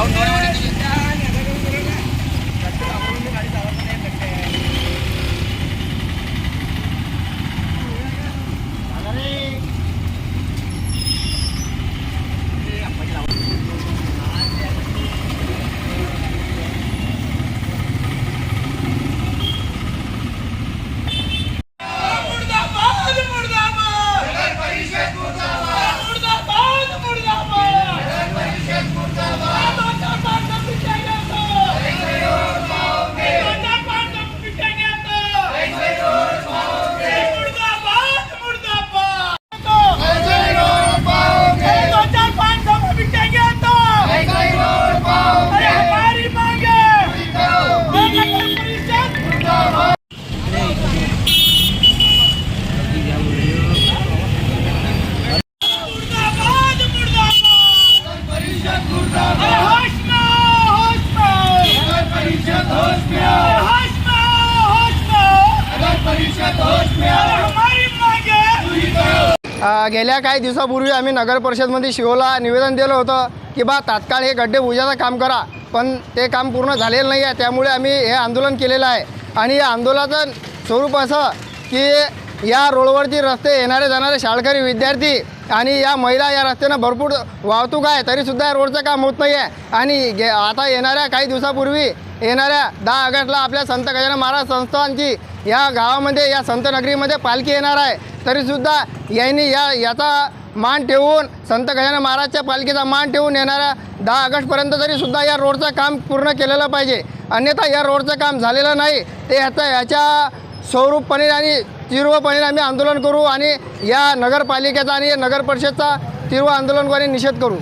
Out गेल्या काही दिवसापूर्वी आम्ही नगर परिषदमध्ये शिवला निवेदन दिलं होतं की बा तात्काळ हे गड्डे बुजाचं काम करा पण ते काम पूर्ण झालेलं नाही आहे. त्यामुळे आम्ही हे आंदोलन केलेलं आहे. आणि या आंदोलनाचं स्वरूप असं की या रोडवरती रस्ते येणारे जाणारे शाळकरी विद्यार्थी आणि या महिला या रस्त्यानं भरपूर वाहतूक आहे तरीसुद्धा या रोडचं काम होत नाही आहे. आणि गे आता येणाऱ्या काही दिवसापूर्वी येणाऱ्या दहा ऑगस्टला आपल्या संत गजानन महाराज संस्थांची या गावामध्ये या संत नगरीमध्ये पालखी येणार आहे. तरीसुद्धा यांनी या याचा मान ठेवून संत गजानन महाराजच्या पालखीचा मान ठेवून येणाऱ्या दहा ऑगस्टपर्यंत तरीसुद्धा या रोडचं काम पूर्ण केलेलं पाहिजे. अन्यथा या रोडचं काम झालेलं नाही. ते ह्याचा ह्याच्या स्वरूपपणे आणि तीव्रपणे आम्ही आंदोलन करू आणि या नगरपालिकेचा आणि नगर परिषदचा तीव्र आंदोलनद्वारे निषेध करू.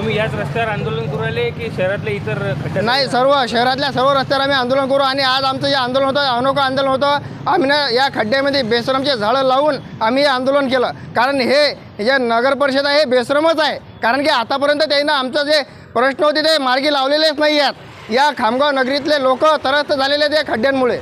तुम्ही याच रस्त्यावर आंदोलन करू राहिले की शहरातले इतर नाही सर्व शहरातल्या सर्व रस्त्यावर आम्ही आंदोलन करू आणि आज आमचं जे आंदोलन होतं अनोखं आंदोलन होतं आम्ही ना या खड्ड्यामध्ये बेसरमचे झाडं लावून आम्ही हे आंदोलन केलं. कारण हे हे जे नगर परिषद आहे हे बेसरमच आहे. कारण की आतापर्यंत त्यांना आमचं जे प्रश्न होते ते मार्गी लावलेलेच नाही आहेत. या खामगाव नगरीतले लोक त्रस्त झालेले आहेत या खड्ड्यांमुळे.